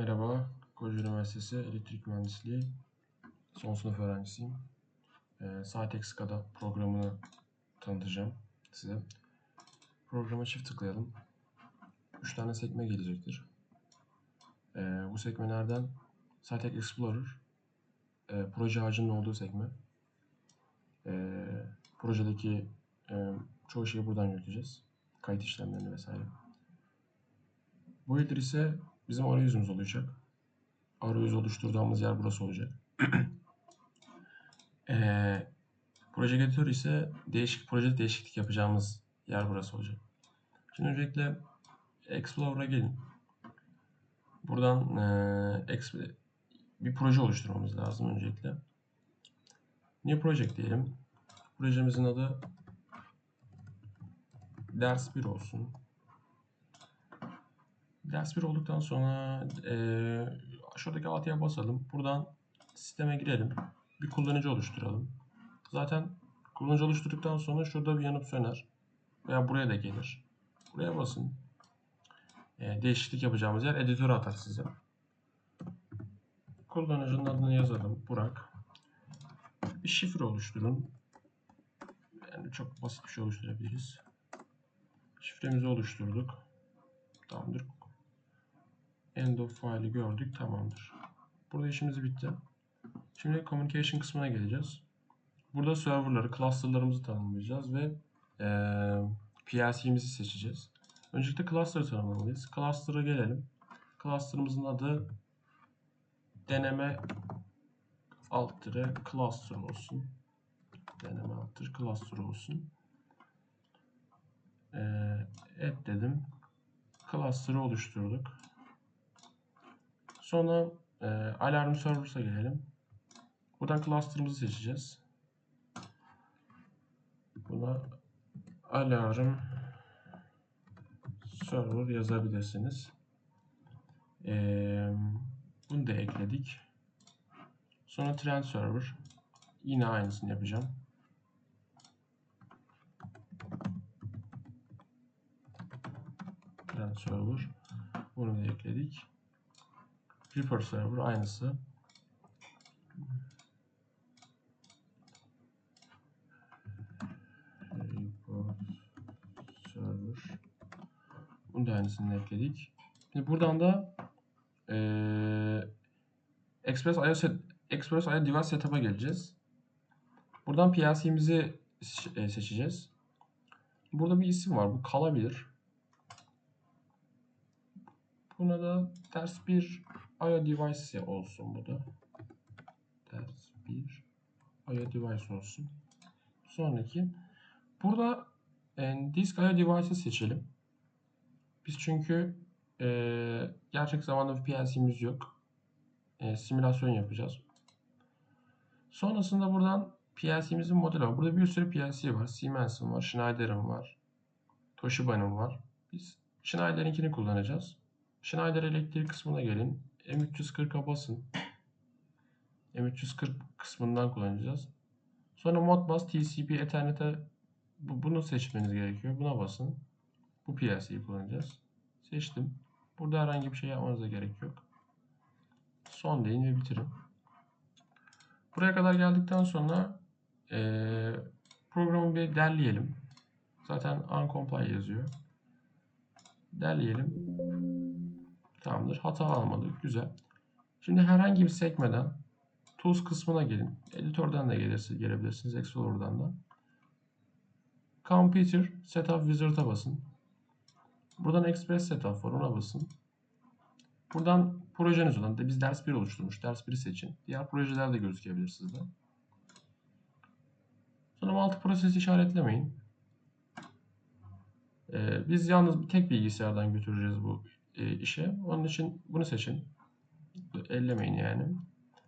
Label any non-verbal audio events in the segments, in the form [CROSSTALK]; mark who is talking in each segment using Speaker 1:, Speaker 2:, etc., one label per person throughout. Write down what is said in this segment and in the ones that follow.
Speaker 1: Merhaba, Koca Üniversitesi Elektrik Mühendisliği son sınıf öğrencisiyim. Ee, Sitex SCADA programını tanıtacağım size. Programa çift tıklayalım. 3 tane sekme gelecektir. Ee, bu sekmelerden Sitex Explorer, e, proje ağacının olduğu sekme. Ee, projedeki e, çoğu şeyi buradan yürüteceğiz. Kayıt işlemlerini vesaire. Bu ildir ise bizim arayüzümüz olacak. Arayüz oluşturduğumuz yer burası olacak. [CLEARS THROAT] Ee, proje editör ise değişik projede değişiklik yapacağımız yer burası olacak. Şimdi öncelikle Explorer'a gelin. Buradan e, bir proje oluşturmamız lazım öncelikle. New Project diyelim. Projemizin adı ders 1 olsun. Ders 1 olduktan sonra eee şuradaki altıya basalım. Buradan sisteme girelim. Bir kullanıcı oluşturalım. Zaten kullanıcı oluşturduktan sonra şurada bir yanıp söner. Veya buraya da gelir. Buraya basın. Eee, değişiklik yapacağımız yer editörü atar size. Kullanıcının adını yazalım. Burak. Bir şifre oluşturun. Yani çok basit bir şey oluşturabiliriz. Şifremizi oluşturduk. Tamamdır. End of file'ı gördük. Tamamdır. Burada işimiz bitti. Şimdi communication kısmına geleceğiz. Burada serverları, clusterlarımızı tanımlayacağız ve eee PLC'mizi seçeceğiz. Öncelikle cluster'ı tanımlamalıyız. Cluster'a gelelim. Cluster'ımızın adı deneme alt tire cluster olsun. Deneme alt tire cluster olsun. Eee et dedim. Cluster'ı oluşturduk. Sonra e, alarm servers'a gelelim. Buradan cluster'ımızı seçeceğiz. Buna alarm server yazabilirsiniz. E, bunu da ekledik. Sonra trend server. Yine aynısını yapacağım. Trend server. Bunu da ekledik. Reaper server aynısı. Reaper server. Bunu da aynısını ekledik. Şimdi buradan da eee Express IO set, Express IO device setup'a geleceğiz. Buradan PLC'mizi e, seçeceğiz. Burada bir isim var. Bu kalabilir. Buna da ders bir IO device olsun bu da. Ders bir IO device olsun. Sonraki burada e, disk IO device'ı seçelim. Biz çünkü e, gerçek zamanda bir PLC'miz yok. E, simülasyon yapacağız. Sonrasında buradan PLC'mizin modeli var. Burada bir sürü PLC var. Siemens'in var, Schneider'in var, Toshiba'nın var. Biz Schneider'inkini kullanacağız. Schneider elektrik kısmına gelin. M340'a basın. M340 kısmından kullanacağız. Sonra Modbus TCP Ethernet'e bu, bunu seçmeniz gerekiyor. Buna basın. Bu PLC'yi kullanacağız. Seçtim. Burada herhangi bir şey yapmanıza gerek yok. Son deyin ve bitirin. Buraya kadar geldikten sonra ee, programı bir derleyelim. Zaten uncompile yazıyor. Derleyelim. Tamamdır. Hata almadık. Güzel. Şimdi herhangi bir sekmeden Tools kısmına gelin. Editörden de gelirse gelebilirsiniz. Explorer'dan da. Computer Setup Wizard'a basın. Buradan Express Setup var. Ona basın. Buradan projeniz olan da biz ders 1 oluşturmuş. Ders 1'i seçin. Diğer projeler de gözükebilir sizde. Sonra multi proses işaretlemeyin. Ee, biz yalnız tek bilgisayardan götüreceğiz bu e, işe. Onun için bunu seçin. Ellemeyin yani.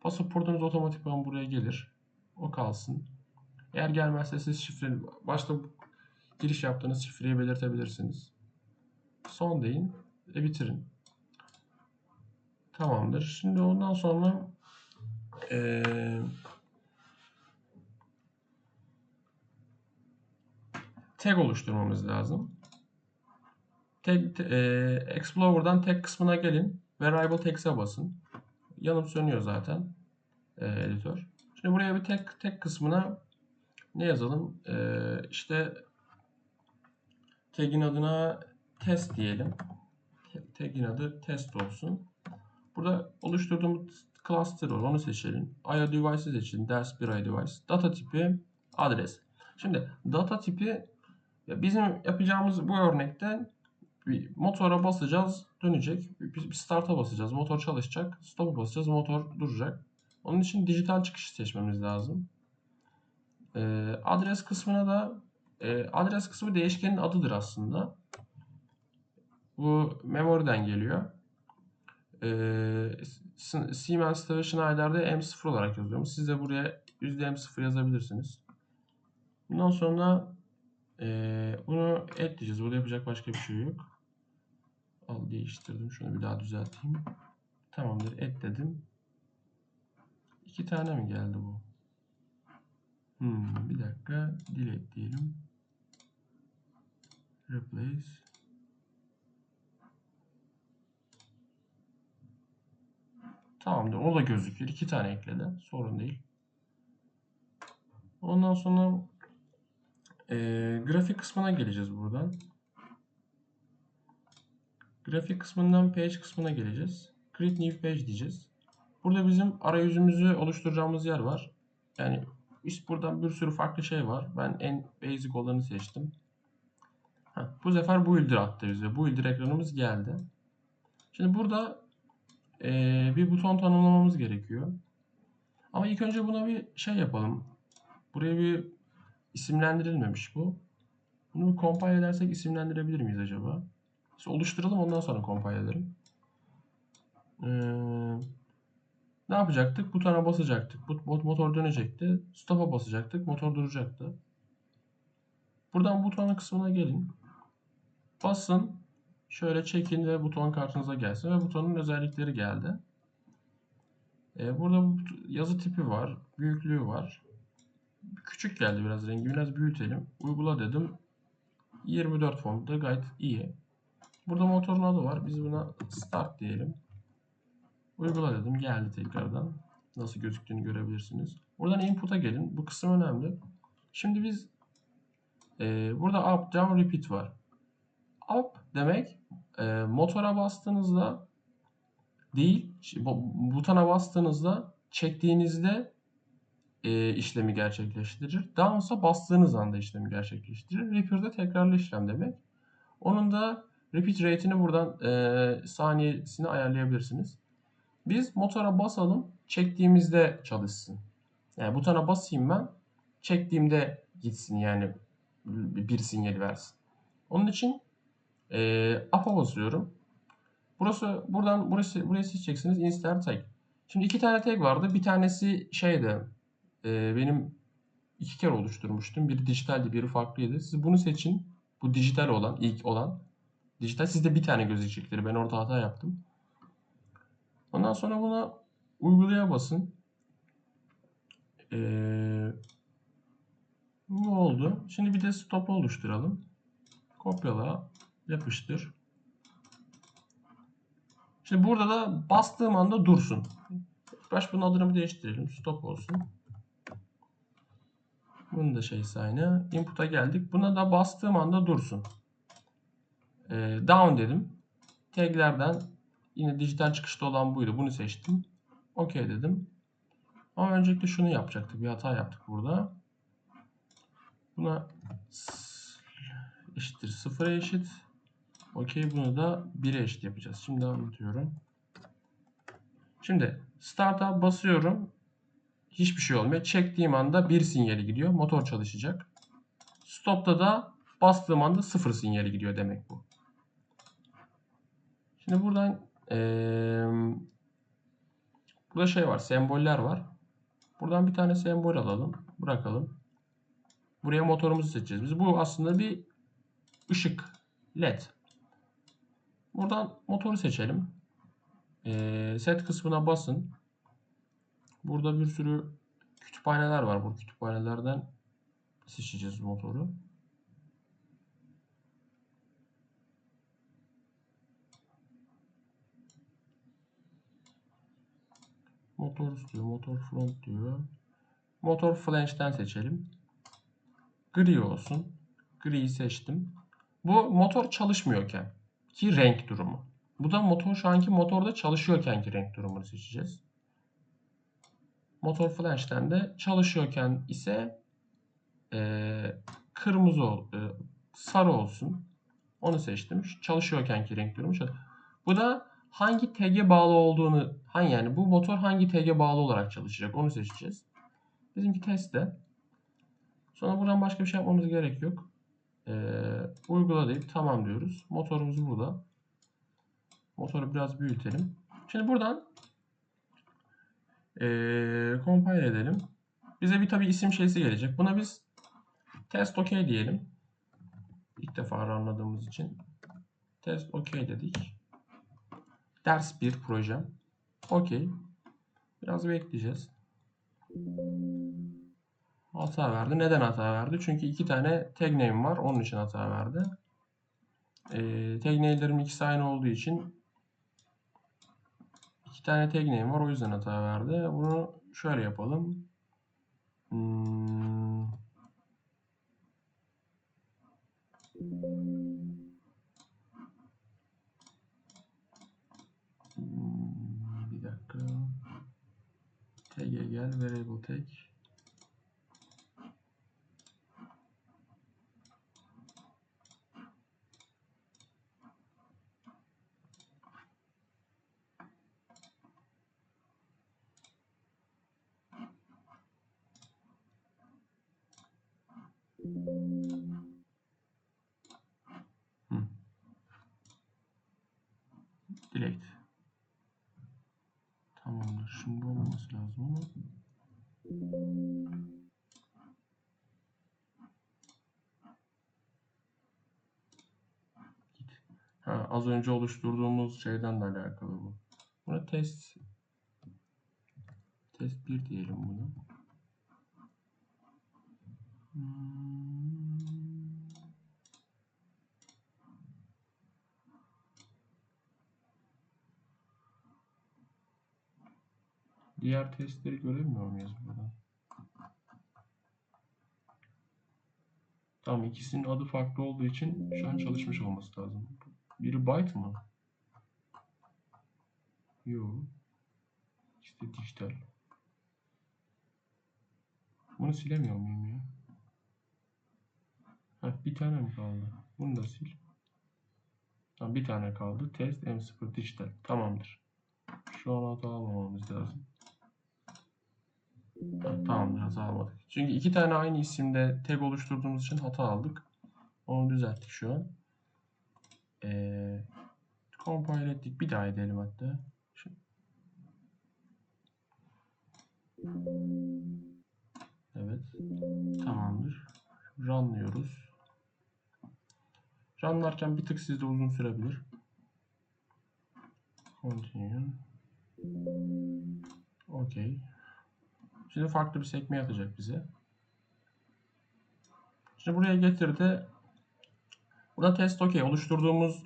Speaker 1: Pasaportunuz otomatikman buraya gelir. O kalsın. Eğer gelmezse siz şifre başta giriş yaptığınız şifreyi belirtebilirsiniz. Son deyin ve bitirin. Tamamdır. Şimdi ondan sonra ee, tag oluşturmamız lazım. Tag, e, Explorer'dan tag kısmına gelin. Variable Text'e basın. Yanıp sönüyor zaten e, editör. Şimdi buraya bir tek tek kısmına ne yazalım? E, işte tag'in adına test diyelim. Tag'in adı test olsun. Burada oluşturduğumuz cluster var. Onu seçelim. IO device'ı seçelim. Ders 1 IO device. Data tipi adres. Şimdi data tipi bizim yapacağımız bu örnekte bir motora basacağız dönecek. Bir, bir start'a basacağız. Motor çalışacak. Stop'a basacağız. Motor duracak. Onun için dijital çıkışı seçmemiz lazım. Ee, adres kısmına da e, adres kısmı değişkenin adıdır aslında. Bu memory'den geliyor. Ee, Siemens ve Schneider'de M0 olarak yazıyorum. Siz de buraya %M0 yazabilirsiniz. Bundan sonra e, bunu et diyeceğiz. Burada yapacak başka bir şey yok. Al değiştirdim. Şunu bir daha düzelteyim. Tamamdır. Et dedim. İki tane mi geldi bu? Hmm, bir dakika. Delete diyelim. Replace. Tamamdır. O da gözüküyor. İki tane ekledi. Sorun değil. Ondan sonra e, grafik kısmına geleceğiz buradan. Grafik kısmından page kısmına geleceğiz. Create new page diyeceğiz. Burada bizim arayüzümüzü oluşturacağımız yer var. Yani işte buradan bir sürü farklı şey var. Ben en basic olanı seçtim. Heh, bu sefer builder attı bize. Builder ekranımız geldi. Şimdi burada ee, bir buton tanımlamamız gerekiyor. Ama ilk önce buna bir şey yapalım. Buraya bir isimlendirilmemiş bu. Bunu compile edersek isimlendirebilir miyiz acaba? İşte oluşturalım ondan sonra compile edelim. Ee, ne yapacaktık? Butona basacaktık. Bu motor dönecekti. Stop'a basacaktık. Motor duracaktı. Buradan butonun kısmına gelin. Basın. Şöyle çekin ve buton kartınıza gelsin ve butonun özellikleri geldi. Ee, burada yazı tipi var, büyüklüğü var. Küçük geldi biraz rengi, biraz büyütelim. Uygula dedim. 24 fontta gayet iyi. Burada motorun adı var. Biz buna start diyelim. Uygula dedim. Geldi tekrardan. Nasıl gözüktüğünü görebilirsiniz. Buradan input'a gelin. Bu kısım önemli. Şimdi biz e, burada up, down, repeat var. Up demek e, motora bastığınızda değil, butona bastığınızda çektiğinizde e, işlemi gerçekleştirir. Down'sa bastığınız anda işlemi gerçekleştirir. Repeat'de tekrarlı işlem demek. Onun da repeat rate'ini buradan e, saniyesini ayarlayabilirsiniz. Biz motora basalım, çektiğimizde çalışsın. Yani butona basayım ben, çektiğimde gitsin yani bir sinyali versin. Onun için e, up'a basıyorum. Burası buradan burası buraya seçeceksiniz insert tag. Şimdi iki tane tag vardı. Bir tanesi şeyde e, benim iki kere oluşturmuştum. Biri dijitaldi, biri farklıydı. Siz bunu seçin. Bu dijital olan, ilk olan. Dijital sizde bir tane gözükecektir. Ben orada hata yaptım. Ondan sonra buna uygulaya basın. Ee, bu oldu. Şimdi bir de stop oluşturalım. Kopyala yapıştır. Şimdi burada da bastığım anda dursun. Baş bunun adını değiştirelim. Stop olsun. Bunu da şey aynı. Input'a geldik. Buna da bastığım anda dursun. Ee, down dedim. Taglerden yine dijital çıkışta olan buydu. Bunu seçtim. OK dedim. Ama öncelikle şunu yapacaktık. Bir hata yaptık burada. Buna eşittir sıfıra eşit. Okey bunu da 1'e eşit yapacağız. Şimdi anlatıyorum. Şimdi start'a basıyorum. Hiçbir şey olmuyor. Çektiğim anda bir sinyali gidiyor. Motor çalışacak. Stop'ta da bastığım anda sıfır sinyali gidiyor demek bu. Şimdi buradan ee, burada şey var. Semboller var. Buradan bir tane sembol alalım. Bırakalım. Buraya motorumuzu seçeceğiz. Biz bu aslında bir ışık. LED. Buradan motoru seçelim. Ee, set kısmına basın. Burada bir sürü kütüphaneler var. Bu kütüphanelerden seçeceğiz motoru. Motor istiyor. Motor front diyor. Motor flange'den seçelim. Gri olsun. Gri'yi seçtim. Bu motor çalışmıyorken ki renk durumu. Bu da motor şu anki motorda çalışıyorken ki renk durumunu seçeceğiz. Motor flange'den de çalışıyorken ise eee, kırmızı eee, sarı olsun. Onu seçtim. Şu Çalışıyorkenki renk durumu. Bu da hangi tag'e bağlı olduğunu, hangi yani bu motor hangi tag'e bağlı olarak çalışacak onu seçeceğiz. Bizimki testte. Sonra buradan başka bir şey yapmamız gerek yok. Ee, uygula deyip tamam diyoruz. Motorumuz burada. Motoru biraz büyütelim. Şimdi buradan ee, compile edelim. Bize bir tabi isim şeysi gelecek. Buna biz test OK diyelim. İlk defa anladığımız için. Test OK dedik. Ders 1 projem. OK. Biraz bekleyeceğiz. Hata verdi. Neden hata verdi? Çünkü iki tane tag name var. Onun için hata verdi. Ee, tag name'lerim ikisi aynı olduğu için iki tane tag name var. O yüzden hata verdi. Bunu şöyle yapalım. Hmm. Gel. Variable tag. Hı. Az önce oluşturduğumuz şeyden de alakalı bu. Buna test test 1 diyelim buna. Hmm. Diğer testleri göremiyor muyuz buradan? Tamam ikisinin adı farklı olduğu için şu an çalışmış olması lazım. Biri byte mı? Yok. İşte dijital. Bunu silemiyor muyum ya? Heh, bir tane mi kaldı? Bunu da sil. Tamam, bir tane kaldı. Test M0 dijital. Tamamdır. Şu an hata almamamız lazım. Ha, Tamamdır hata almadık. Çünkü iki tane aynı isimde tag oluşturduğumuz için hata aldık. Onu düzelttik şu an. Ee, compile ettik. Bir daha edelim hatta. Şu- Evet. Tamamdır. Runlıyoruz. Runlarken bir tık sizde uzun sürebilir. Continue. Okay. Şimdi farklı bir sekme atacak bize. Şimdi buraya getirdi. Burada test okey oluşturduğumuz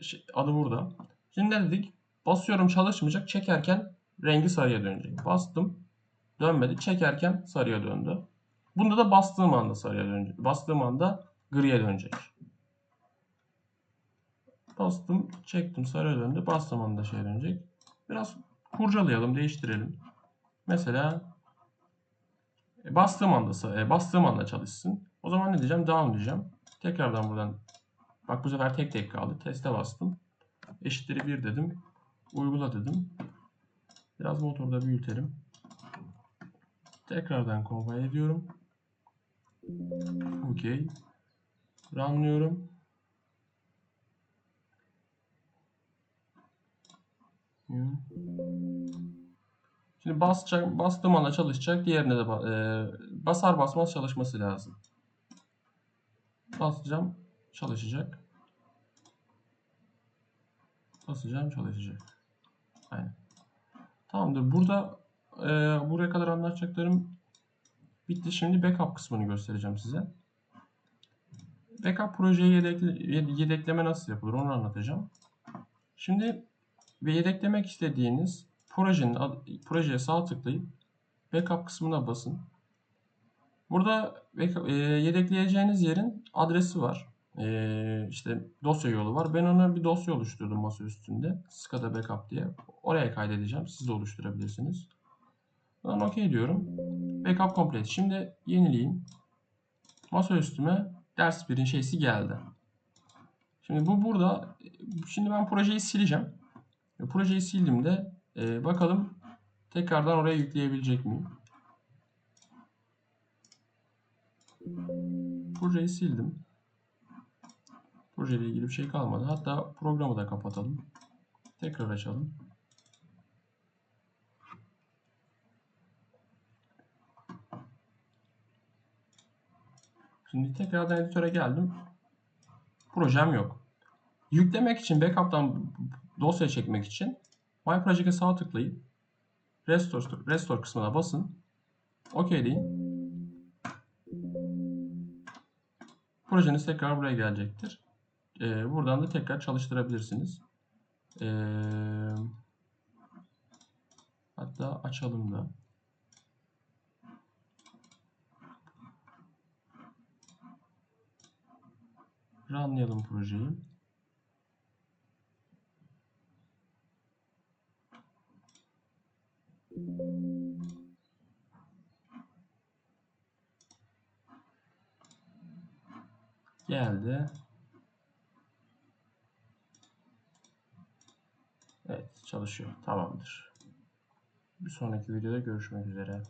Speaker 1: şey- adı burada. Şimdi ne dedik? Basıyorum çalışmayacak. Çekerken rengi sarıya dönecek. Bastım. Dönmedi. Çekerken sarıya döndü. Bunda da bastığım anda sarıya dönecek. Bastığım anda griye dönecek. Bastım, çektim sarıya döndü. Bastığım anda şey dönecek. Biraz kurcalayalım, değiştirelim. Mesela e, bastığım anda e, bastığım anda çalışsın. O zaman ne diyeceğim? Down diyeceğim. Tekrardan buradan bak bu sefer tek tek kaldı. Teste bastım. Eşitleri 1 dedim. Uygula dedim. Biraz motorda büyütelim. Tekrardan compile ediyorum. Okey. Runlıyorum. Şimdi basacak, bastığım anda çalışacak. Diğerine de e, basar basmaz çalışması lazım. Basacağım, çalışacak. Basacağım, çalışacak. Aynen. Tamamdır. Burada e, buraya kadar anlatacaklarım bitti. Şimdi backup kısmını göstereceğim size. Backup projeyi yedekle, yedekleme nasıl yapılır onu anlatacağım. Şimdi ve yedeklemek istediğiniz projenin projeye sağ tıklayıp backup kısmına basın. Burada backup- e, yedekleyeceğiniz yerin adresi var. E, işte dosya yolu var. Ben ona bir dosya oluşturdum masa üstünde. SCADA backup diye. Oraya kaydedeceğim. Siz de oluşturabilirsiniz. Ben OK diyorum. Backup complete. Şimdi yenileyim. Masa üstüme ders birin şeysi geldi. Şimdi bu burada. Şimdi ben projeyi sileceğim. E, Projeyi sildiğimde e, bakalım tekrardan oraya yükleyebilecek miyim? Projeyi sildim. Projeyle ilgili bir şey kalmadı. Hatta programı da kapatalım. Tekrar açalım. Şimdi tekrardan editöre geldim. Projem yok. Yüklemek için, backup'tan dosya çekmek için My Project'e sağ tıklayıp Restore, Restore kısmına basın. OK deyin. Projeniz tekrar buraya gelecektir. Ee, buradan da tekrar çalıştırabilirsiniz. Ee, hatta açalım da. Runlayalım projeyi. Çalışıyor. Tamamdır. Bir sonraki videoda görüşmek üzere.